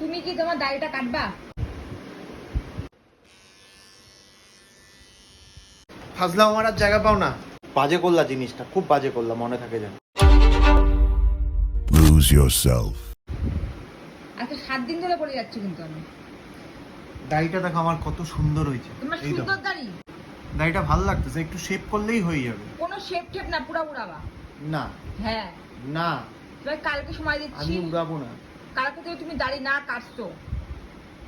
তুমি কি তোমার দাড়িটা কাটবা? ফাজলাম আমার আর জায়গা পাও না। বাজে করলা জিনিসটা খুব বাজে করলা মনে থাকে যেন। Lose yourself. আজকে সাত দিন ধরে পড়ে যাচ্ছি কিন্তু আমি। দাড়িটা দেখো আমার কত সুন্দর হয়েছে। তোমার এই দেখো। সুন্দর দাড়ি? দাড়িটা ভালো লাগতেছে একটু শেপ করলেই হয়ে যাবে। কোনো শেপ টেপ না পুরা উড়াবা। না। হ্যাঁ। না। তোমার কালকে সময় দিচ্ছি। আমি উড়াবো না। কালকে থেকে তুমি দাড়ি না কাটছো।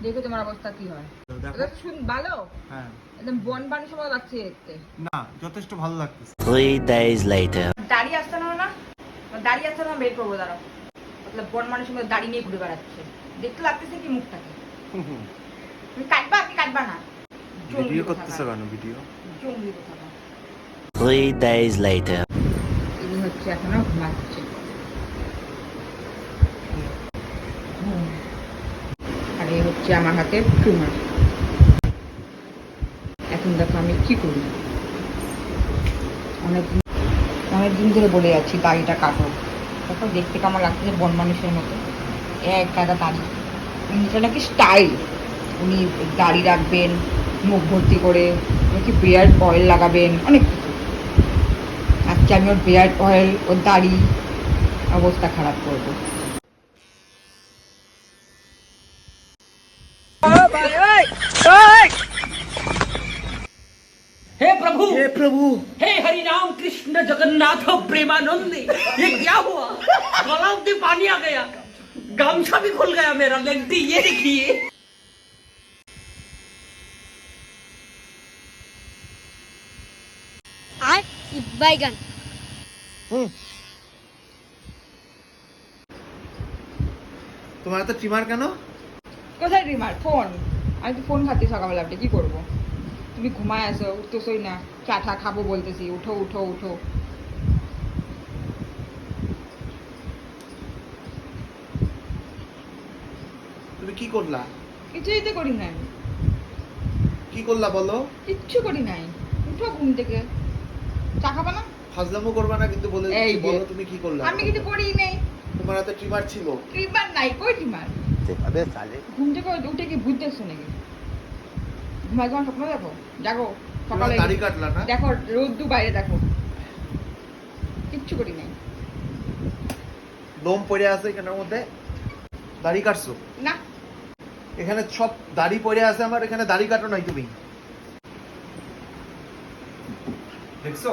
দেখো তোমার অবস্থা কি হয়। দেখো। শুন ভালো? হ্যাঁ। একদম বন বানির সময় লাগছে দেখতে। না যথেষ্ট ভালো লাগতেছে। Three days later. দাড়ি আসতে না না? দাড়ি আসতে না বের করব দাঁড়াও। মতলব বন সময় দাড়ি নিয়ে ঘুরে বেড়াচ্ছে। দেখতে লাগতেছে কি মুখটাকে? তুমি কাটবা কি কাটবা না? ভিডিও করতেছো কেন ভিডিও? জঙ্গলি কোথাকার Three days later. ইনি হচ্ছে এখনও ঘুমাচ্ছে। হচ্ছে আমার হাতে ট্রিমার এখন দেখো আমি কি করি? অনেক অনেক দিন ধরে বলে যাচ্ছি, দাড়িটা কাটো। দেখো, দেখতে কেমন লাগছে বন মানুষের মতো। এক কাটা দাড়ি। এটা নাকি স্টাইল উনি দাড়ি রাখবেন, মুখ ভর্তি করে নাকি বিয়ার্ড অয়েল লাগাবেন, অনেক কিছু। আজকে আমি ওর বিয়ার্ড অয়েল ওর দাড়ি অবস্থা খারাপ করব। हे प्रभु হে প্রভু हे हरि राम कृष्ण जगन्नाथ प्रेमानंद ये क्या हुआ गलाव में पानी आ गया गामछा भी खुल गया मेरा लगती ये देखिए আর বাইগান হুম তোমার তো ট্রিমার কেন কোথায় রিমার ফোন। আমি তো ফোন খাচ্ছি সকালবেলা আপনি কি করব? তুমি ঘুমায় আসো উঠতেছই না। চা টা খাব বলতেছি উঠো উঠো উঠো। তুমি কি করলা? কিছুই তো করি নাই। কি করলা বলো? কিচ্ছু করি নাই। উঠো ঘুম থেকে। চা খাবা না? ফাজলামো করবা না কিন্তু বলে বলো তুমি কি করলা? আমি কিছু করি নাই। তোমার হাতে ট্রিমার ছিল। ট্রিমার নাই কই ট্রিমার ঘুম থেকে উঠে কি ভূত দেখছ নাকি? ঘুমাই ঘুমা স্বপ্ন দেখো? জাগো সকালে দাড়ি কাটলা না? দেখো রোদ্দু বাইরে দেখো। কিচ্ছু করি নাই। লোম পড়ে আছে এখানের মধ্যে? দাড়ি কাটছো? না। এখানে সব দাড়ি পড়ে আছে আমার এখানে দাড়ি কাটো নাই তুমি। দেখছ?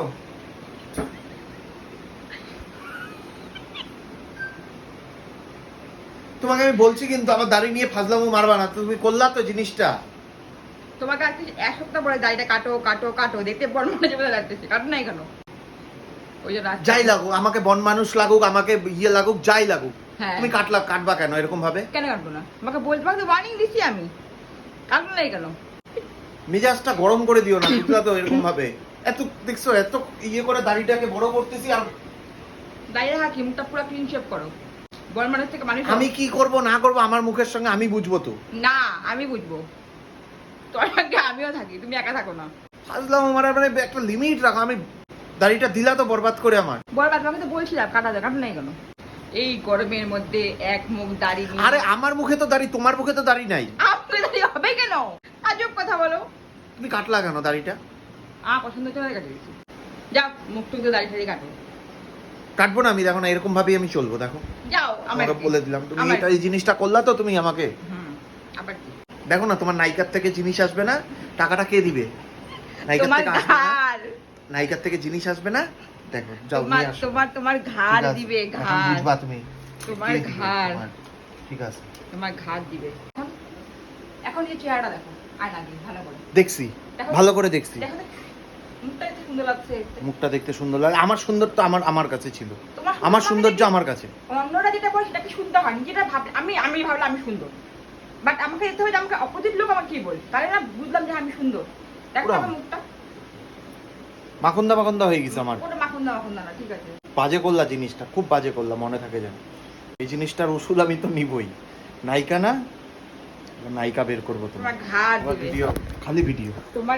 তোমাকে আমি বলছি কিন্তু আমার দাড়ি নিয়ে ফাজলামো মারবা না তুমি করলা তো জিনিসটা। তোমাকে আজকে এক সপ্তাহ পরে দাড়িটা কাটো কাটো কাটো দেখতে বড় মনে হচ্ছে লাগতেছে। কাটো নাই কেন ওই যাই লাগুক আমাকে বন মানুষ লাগুক আমাকে ইয়ে লাগুক যাই লাগুক। হ্যাঁ। তুমি কাটলা কাটবা কেন এরকম ভাবে? কেন কাটবো না? আমাকে বলতে তোমাকে ওয়ার্নিং দিছি আমি। কাটবো নাই কেন? মেজাজটা গরম করে দিও না বুঝলা তো এরকম ভাবে। এত দেখছ এত ইয়ে করে দাড়িটাকে বড় করতেছি আর দাঁড়িয়ে হাকি মুখটা পুরো ক্লিন শেপ করো। বড় থেকে মানুষ আমি কি করব না করব আমার মুখের সঙ্গে আমি বুঝব তো। না আমি বুঝব। তোমার সঙ্গে আমিও থাকি তুমি একা থাকো না। ফাজলাম আমার মানে একটা লিমিট রাখো আমি দাড়িটা দিলা তো বরবাদ করে আমার। বড় বাদ তোমাকে তো বলছিলাম কাটা যায় কাটো নাই কেন? এই গরমের মধ্যে এক মুখ দাড়ি আরে আমার মুখে তো দাড়ি তোমার মুখে তো দাড়ি নাই। আপনার দাড়ি হবে কেন? আজব কথা বলো। তুমি কাটলা কেন দাড়িটা? আ পছন্দ হচ্ছে কাটে দিচ্ছি যাও মুখ টুক দাড়ি ঠাড়ি কাটো। কাটবো না আমি দেখো না এরকম ভাবেই আমি চলবো দেখো। যাও বলে দিলাম তুমি এটা এই জিনিসটা করলা তো তুমি আমাকে? দেখো না তোমার নাইকার থেকে জিনিস আসবে না টাকাটা কে দিবে? নাইকার থেকে আসবে না। থেকে জিনিস আসবে না? দেখো যাও তোমার নিয়ে আসো। তোমার দিবে ঘাড়। বুঝবা তুমি। তোমার ঠিক আছে। তোমার দিবে। এখন এই চেহারাটা দেখো আয়না দিয়ে ভালো করে। দেখছি ভালো করে দেখছি। দেখো সুন্দর লাগছে মুখটা দেখতে সুন্দর লাগে। আমার সুন্দর তো আমার আমার কাছে ছিল। আমার সুন্দর সৌন্দর্য মানে আমার কাছে। অন্যরা যেটা বলে সেটা কি সুন্দর হয়? যেটা ভাব আমি আমি ভাবলাম আমি সুন্দর। বাট আমাকে যেতে হবে আমাকে অপোজিট লোক আমার কি বলে? তাহলে না বুঝলাম যে আমি সুন্দর। দেখো আমার মুখটা। মাখন্দা মাখন্দা হয়ে গেছে আমার। ওটা মাখুন না মাখুন না ঠিক আছে। বাজে করলা জিনিসটা খুব বাজে করলা মনে থাকে যেন। এই জিনিসটার ওষুধ আমি তো নিবই। নায়িকা না? নায়িকা বের করব তোমার ভিডিও খালি ভিডিও তোমার